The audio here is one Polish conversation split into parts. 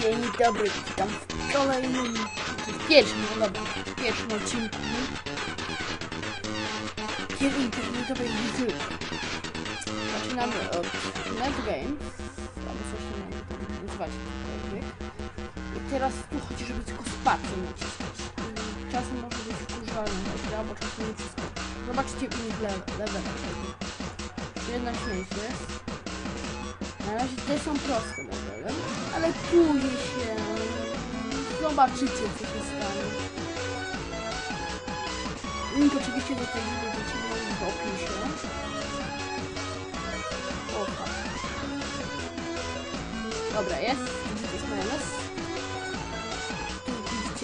Dzień dobry, witam w kolejnym, w pierwszym, no dobra, w pierwszym odcinku gier internetowej gry. Zaczynamy od NetGame, albo coś jak nazywać teraz tu chodzi, żeby tylko spację naciskać. Czasem może być wkurzalna ta gra, bo czasem nie wszystko. Zobaczcie innych le- levelach. Jedna śmieć jest. Na razie te są proste levele, ale później się zobaczycie co się stanie. Link oczywiście do tej będziecie mieli w opisie. Opa. Dobra, jest. Widzicie Smiles. Tu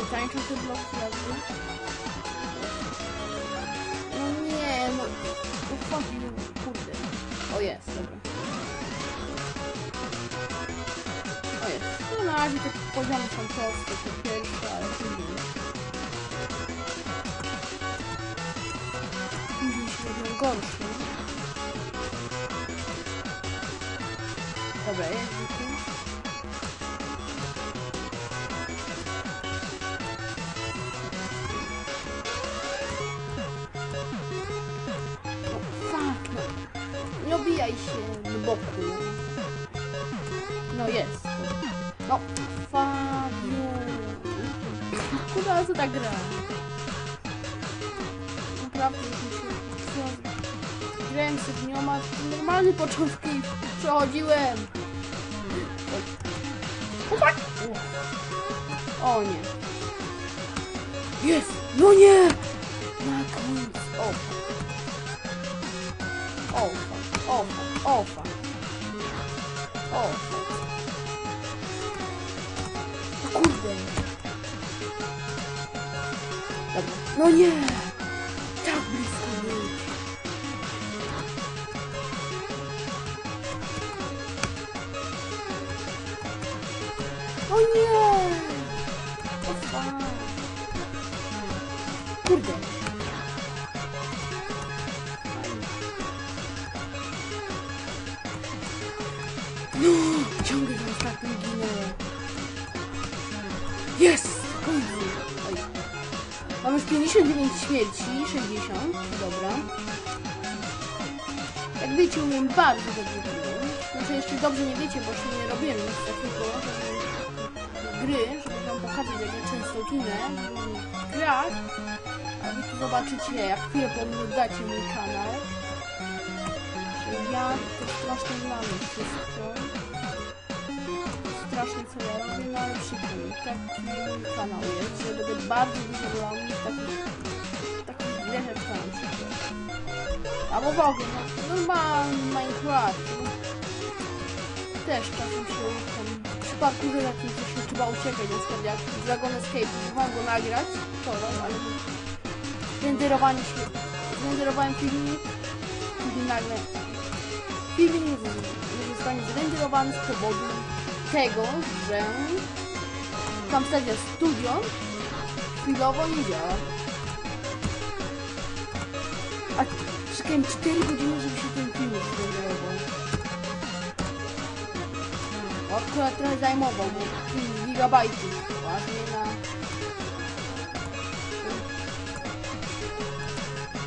widzicie tańczą te bloki jakby. No nie, no. You, kurde. O jest, dobra. O jest. No na razie te poziomy są proste, to pierwsze, ale później. Później się robią gorsze. Dobra, jest co tak gra? Naprawdę, mi się... Grałem z dnioma, normalny początki przechodziłem. O, fuck. o nie. Jest! No nie! No nie! Tak blisko być. O nie! O. Kurde. No, ciągle na ostatnim ginę. Jest! 59 śmierci, 60, dobra. Jak wiecie, umiem bardzo dobrze grać. Znaczy jeszcze dobrze nie wiecie, bo jeszcze nie robiłem nic takiego, gry, żeby wam pokazać, jak ja często ginę w grach. A tu zobaczycie, jak chwilę poglądacie mój kanał. Ja to strasznie znam wszystko strasznie co ja robię, no ale przykro mi. Taki kanał jest, że będę bardzo dużo w takich, takich jak tam przykład. Albo w ogóle, no, normalny Minecraft. No. Też czasem się tam w przypadku, że takim coś się trzeba uciekać, na przykład jak Dragon Escape, próbowałem go nagrać wczoraj, ale renderowanie się, zrenderowałem filmik, później nagle filmik nie zostanie zrenderowany z powodu tego, że Camstadia Studio chwilowo nie działa. A czekałem 4 godziny, żeby się ten filmik zrenderował. Akurat trochę zajmował, bo 5 gigabajtów ładnie na...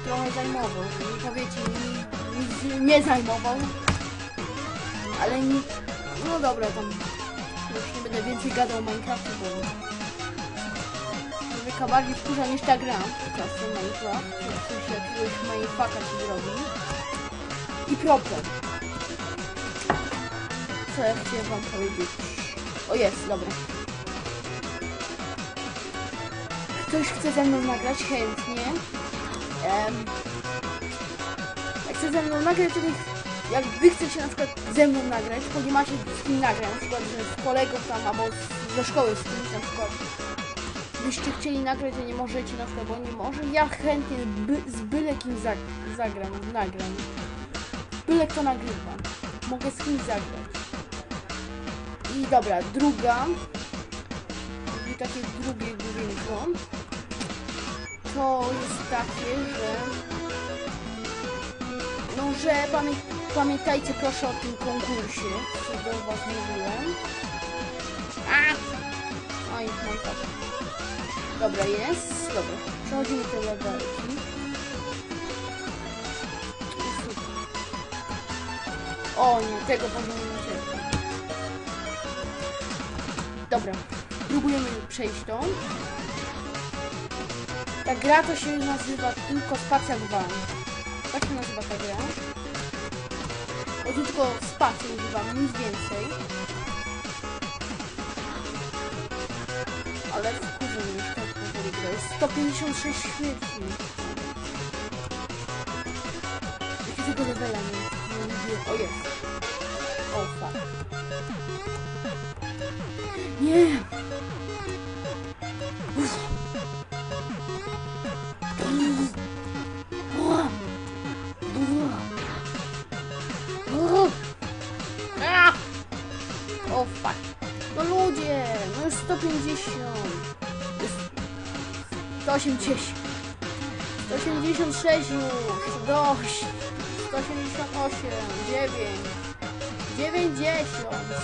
Trochę zajmował, powiecie mi, nie zajmował. Ale nie... No dobra, tam już nie będę więcej gadał o Minecrafcie, bo człowieka bardziej wkurza niż ta gra. Czasem Minecraft, jak coś jakiegoś mindfucka ci zrobi. I problem. Co ja chciałem wam powiedzieć? O jest, dobra. Ktoś chce ze mną nagrać chętnie. Em, jak chce ze mną nagrać, to niech jak wy chcecie na przykład ze mną nagrać, to nie macie z kim nagrać, na przykład że z kolegą tam, albo z, ze szkoły z kimś na przykład. Byście chcieli nagrać, a nie możecie na przykład, bo nie może, ja chętnie by, z byle kim zag, zagram, nagram. Byle kto nagrywa. Mogę z kimś zagrać. I dobra, druga. I takie drugie głównie to jest takie, że... No, że pamię pamiętajcie proszę o tym konkursie, co do was mówiłem. Oj, mam tak. Dobra, jest. Dobra, przechodzimy te levelki. O nie, tego poziomu nie cierpię. Dobra, próbujemy przejść tą. Ta gra to się nazywa tylko Spacja 2. Tak się nazywa ta gra. Tu tylko spację używam, nic więcej. Ale wkurzę mnie powoli gra. Jest 156 śmierci. Jakiego levela nie, nie lubię. O, jest. O, fuck. Nie! 180. 186 już. Dość. 178. 9. 90.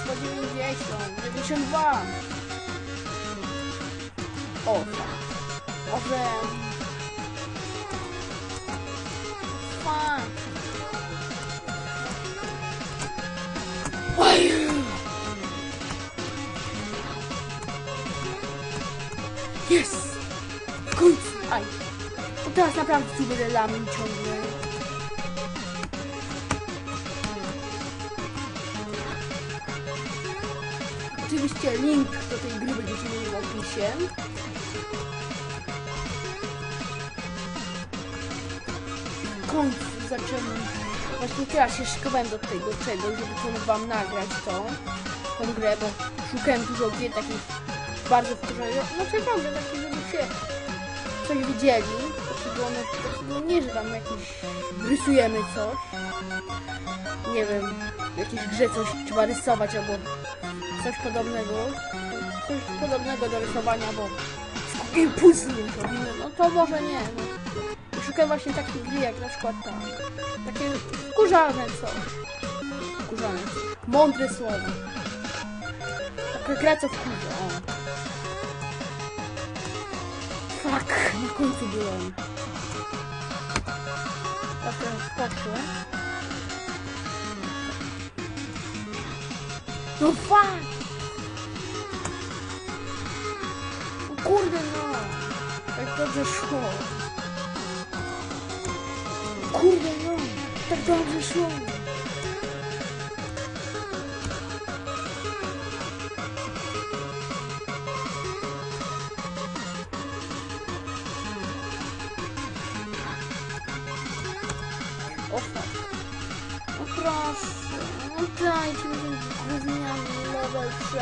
190. 92. O. Może... Fuck. Jest! Teraz naprawdę tu będę lamen ciągle. Oczywiście link do tej gry będziecie mieli w opisie. W końcu zacząłem... Właśnie teraz się szykowałem do tego czegoś, żeby to wam nagrać tą, tą grę, bo szukałem dużo gier takich bardzo wkurzających. Znaczy naprawdę takich, żeby się coś widzieli. No nie, że tam jakieś rysujemy coś. Nie wiem, w jakiejś grze coś trzeba rysować albo coś podobnego. Coś podobnego do rysowania, bo impulsy robimy. No to może nie. No. Szukam właśnie takich gry jak na przykład ta. Takie wkurzalne coś. Wkurzalne. Mądre słowo. Taka gra co wkurza. O. Fuck, na końcu byłem. Trochę poszło. No fuck! O kurde no! Tak dobrze szło. Kurde no! Tak dobrze szło.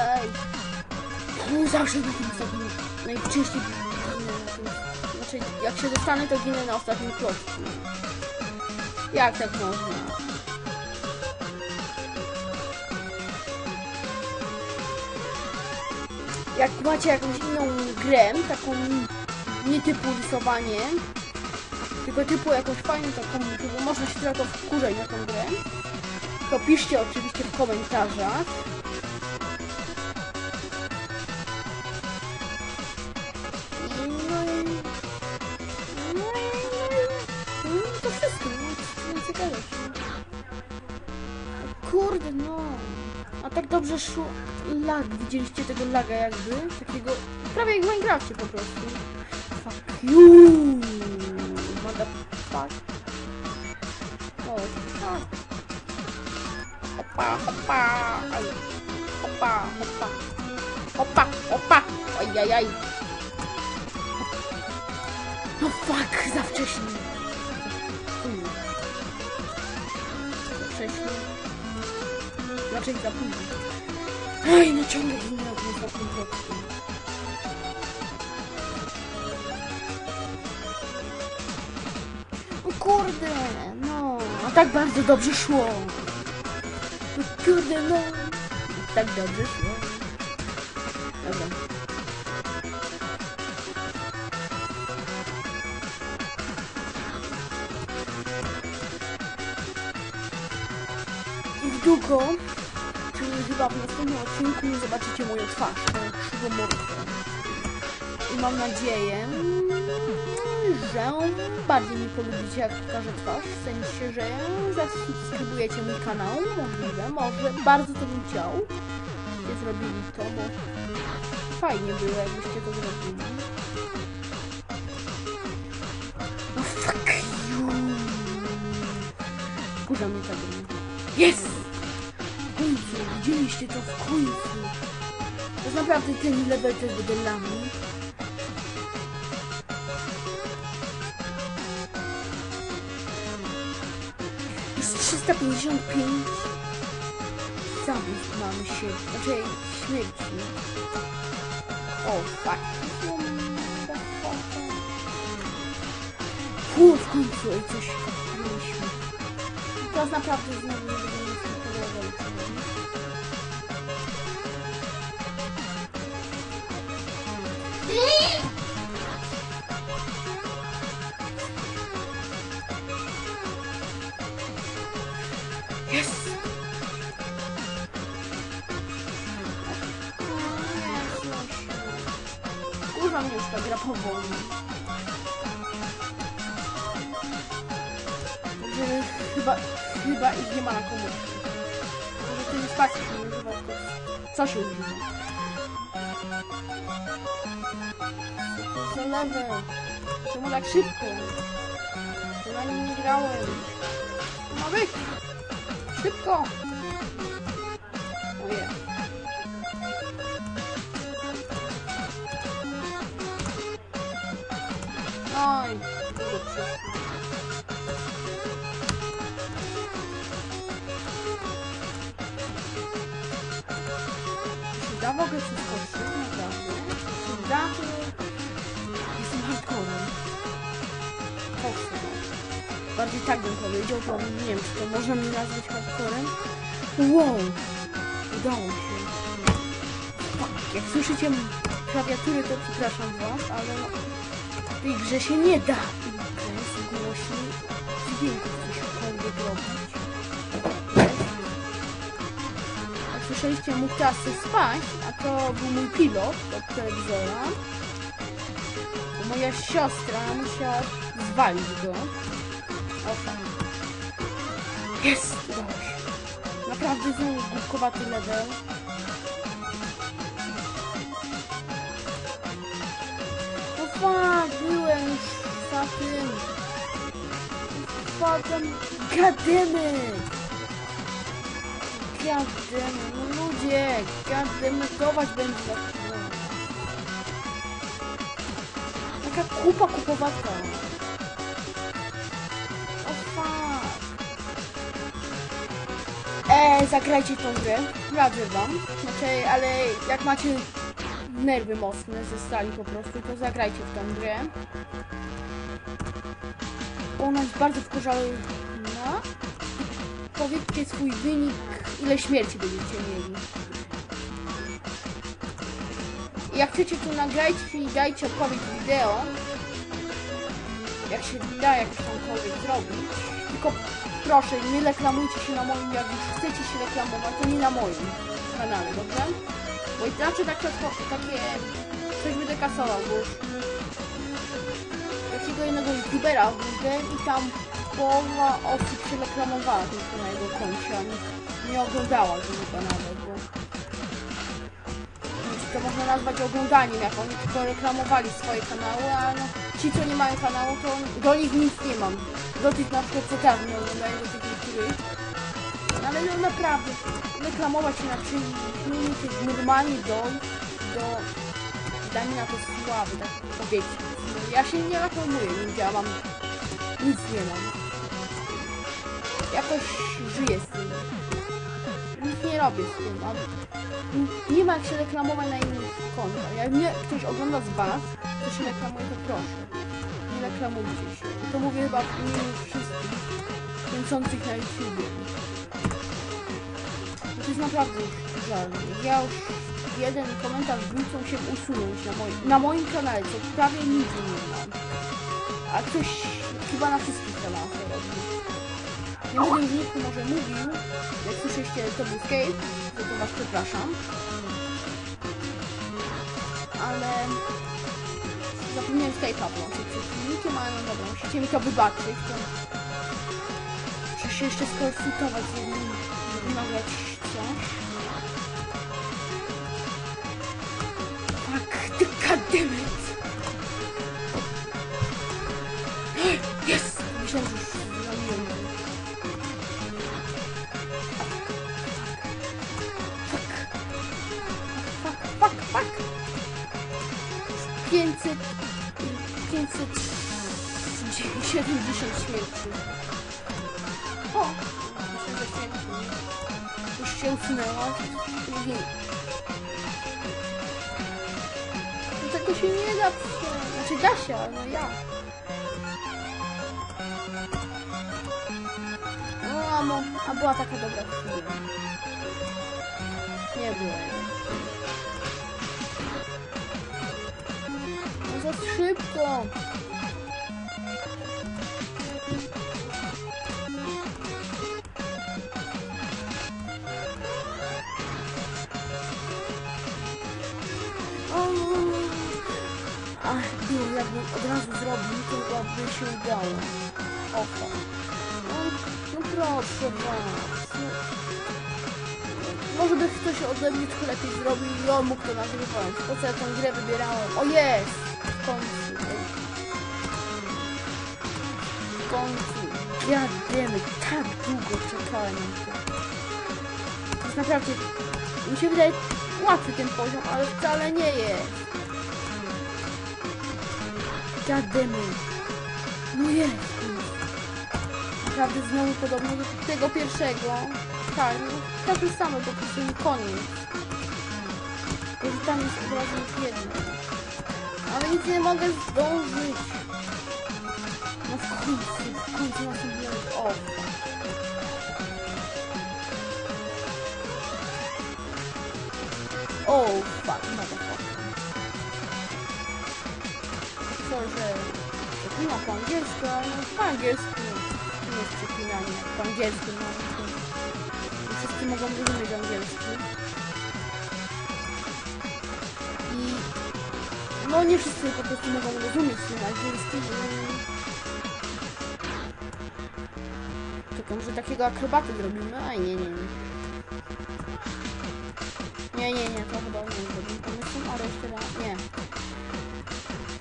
Level 6. No zawsze na tym ostatnim, najczęściej ginę na tym, znaczy jak się dostanę to ginę na ostatnim klocku. Jak tak można? Jak macie jakąś inną grę, taką nie typu rysowanie, tylko typu jakąś fajną taką, żeby można się trochę wkurzać na tą grę, to piszcie oczywiście w komentarzach. Gadać. Kurde, no. A tak dobrze szło. Lag, widzieliście tego laga jakby? Takiego... Prawie jak w Minecrafcie po prostu. Fuck you! Motherfuck. O, tak. Hopa, hopa. Aj. Hopa, hopa. Hopa, hopa. Ojajaj. No fuck, za wcześnie. Za wcześnie. Raczej za późno. Ej, no ciągle ginę na tym ostatnim kroku. O kurde, no, a tak bardzo dobrze szło. O kurde, no, tak dobrze szło. W następnym odcinku zobaczycie moją twarz, tą krzywą mordkę. I mam nadzieję, że bardziej mi polubicie jak pokażę twarz, w sensie, że zasubskrybujecie mój kanał, możliwe, może bardzo to bym chciał, byście zrobili to, bo fajnie było jakbyście to zrobili. No fuck you! Kurza mnie tak Jest! Widzieliście to w końcu. To jest naprawdę ten level też będzie dla mnie. Jest 355 zabójstw mamy się, znaczy śmierci. O, fuck. Fu, w końcu, ej, coś mieliśmy. Teraz naprawdę znowu nie level, co nie? Jest! Kurwa mnie już ta gra powoli. Chyba, chyba ich nie ma na komórce. Może to? Co to na nim Ogóle przeskoczyć? Naprawdę? Koksem. Bardziej tak bym powiedział, bo nie wiem, czy to można mi nazwać hardcorem. Wow! Udało się. Fuck, jak słyszycie klawiatury, to przepraszam was, ale w tej grze się nie da. To jest głośniej dźwięków cośkolwiek robić. Słyszeliście, teraz sobie spać, a to był mój pilot od telewizora. Moja siostra musiała zwalić go. O tak. Jest! Udało. Naprawdę znowu głupkowaty level. No fuck, byłem już za tym. Fucking goddammit! Goddammit, no ludzie, goddamitować będę za chwilę. Taka kupa kupowata. O fuck. E, zagrajcie tą grę, radzę wam. Znaczy, ale jak macie nerwy mocne ze stali po prostu, to zagrajcie w tą grę. Ona jest bardzo wkurzalna. Powiedzcie swój wynik, ile śmierci będziecie mieli. Jak chcecie, to nagrajcie i dajcie odpowiedź wideo. Jak się da jakoś tamkolwiek zrobić. Tylko proszę, nie reklamujcie się na moim, jak już chcecie się reklamować, to nie na moim kanale, dobrze? Bo inaczej takie, takie coś będę kasował, bo już takiego jednego youtubera widzę i tam połowa osób się reklamowała tylko na jego koncie, nie, oglądała chyba nawet, bo to można nazwać oglądaniem, jak oni tylko reklamowali swoje kanały, a no, ci co nie mają kanału, to do nich nic nie mam. Do tych na przykład co teraz nie oglądają, do tych niektórych. No, ale no naprawdę, reklamować na czymś, musisz normalnie dojść do, dajmy na to sławy, tak powiedzmy. No, ja się nie reklamuję, nie działam, nic nie mam. Jakoś żyję z tym. Robię z tym, nie ma jak się reklamować na innych kontach. Jak mnie ktoś ogląda z Was, to się reklamuje, to proszę. Nie reklamujcie się. To mówię chyba w imieniu wszystkich kręcących na YouTubie. Bo To jest naprawdę już żalne. Ja już jeden komentarz wrócą się usunąć na moim, na moim kanale, co prawie nic nie mam. A ktoś chyba na wszystkich kanałach robi. Będę już niku może mówił, jak słyszeliście, to był Escape, to, to was przepraszam. Ale zapomniałem Skype'a włączyć przed filmikiem, ale no dobra, musicie mi to wybaczyć. To... Muszę się jeszcze skonsultować z jednym, wymawiać coś. 500... 570 śmierci. O! Myślę, że śmierci. Już się usunęła. Nie wiem. No tego się nie da prze... Znaczy da się, ale no ja. No, a, mo... a była taka dobra chwila. Nie była. No szybko. Ach, było, jakbym od razu zrobił, tylko by się udało. Oho. No, no proszę was. Może by ktoś ode mnie trochę lepiej zrobił i on mógł to nagrywać. Po co ja tą grę wybierałem? O jest! Końcu. W końcu. Ja wiemy, tak długo czekałem na to. To jest naprawdę... Mi się wydaje łatwy ten poziom, ale wcale nie jest. Gademy. No jest. Naprawdę znowu podobno do tego pierwszego. Tak, no każdy samy po prostu nie koniec. Że tam jest już jedno. Ale nic nie mogę zdążyć. No w końcu, w końcu na tym O. Oh, fuck, motherfucker. Sorry, że przeklinam po angielsku, ale no po angielsku nie jest przeklinanie. Po angielsku, no. to nie Wszyscy mogą rozumieć angielski. No nie wszyscy po prostu mogą rozumieć ten angielski. Czekam, że takiego akrobaty zrobimy. Aj, nie, nie, nie. Nie, nie, nie, to chyba nie jest dobrym pomysłem, ale jeszcze nie.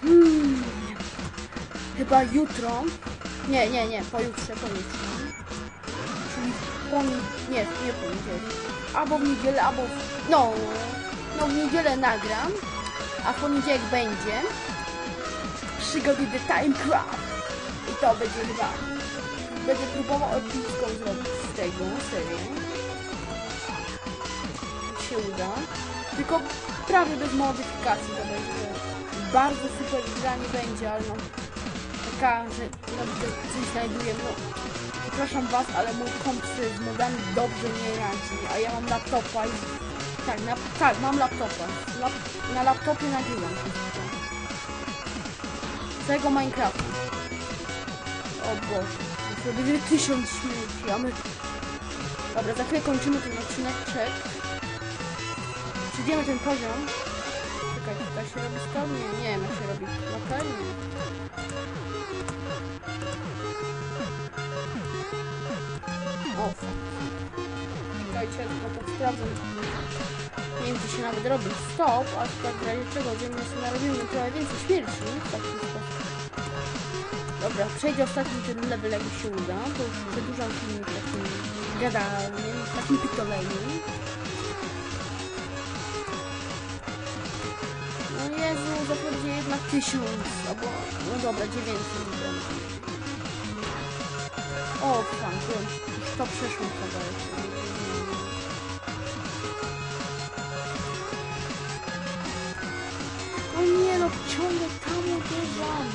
Hmm. Chyba jutro. Nie, nie, nie, pojutrze, pojutrze. Czyli po nie, nie, nie poniedziałek. Albo w niedzielę, albo w, no, no w niedzielę nagram, a w poniedziałek będzie przygody The Time. I to będzie chyba, będę próbował epicką zrobić z tego serię się uda. Tylko prawie bez modyfikacji to będzie. Bardzo super gra nie będzie, ale no taka, że naprawdę coś znajduję. No, przepraszam was, ale mój komputer z modami dobrze nie radzi, a ja mam laptopa i tak, na, tak, mam laptopa. Lap, na laptopie nagrywam tego Minecrafta. O Boże, będzie tysiąc śmieci, a my... Dobra, za chwilę kończymy ten odcinek, czek. Przejdziemy ten poziom. Czekaj, da się robić to? Nie, nie wiem jak się robi. No pewnie. O. Czekajcie, tylko to sprawdzę. Nie wiem, czy się nawet robi stop, aż tak w razie czego, że my sobie narobimy trochę więcej śmierci w taki sposób. Dobra, przejdę ostatni ten level, jak się uda. To już przedłużam filmik takim gadalnym, takim pitoleniem. No Jezu, zapewne jednak tysiąc, albo, no dobra, dziewięćset będzie. O, fan, to już to przeszło kawałek. Ciągle tam uderzam.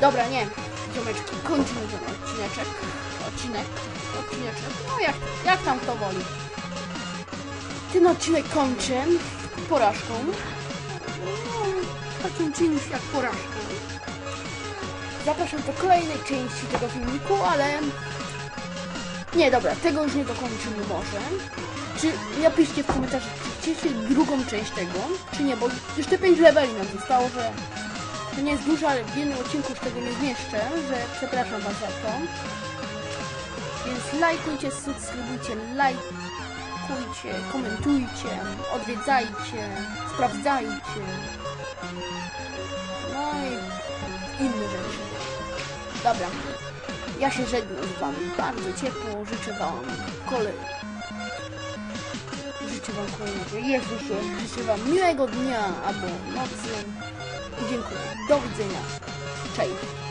Dobra, nie, ziomeczki, kończymy ten odcineczek. Odcinek, odcineczek, no jak, jak tam kto woli. Ten odcinek kończę porażką. No, takim czymś jak porażką. Zapraszam do kolejnej części tego filmiku, ale Nie, dobra, tego już nie dokończymy może. Czy napiszcie w komentarzach, czy chcecie drugą część tego, czy nie, bo te 5 leveli nam zostało, że to nie jest dużo, ale w jednym odcinku już tego nie zmieszczę, że przepraszam was za to. Więc lajkujcie, subskrybujcie, lajkujcie, komentujcie, odwiedzajcie, sprawdzajcie. No i inne rzeczy. Dobra. Ja się żegnam z wami bardzo ciepło. Życzę wam kolej. Życzę wam kolejnego. Jezu się. Życzę wam miłego dnia albo nocy. I dziękuję. Do widzenia. Cześć.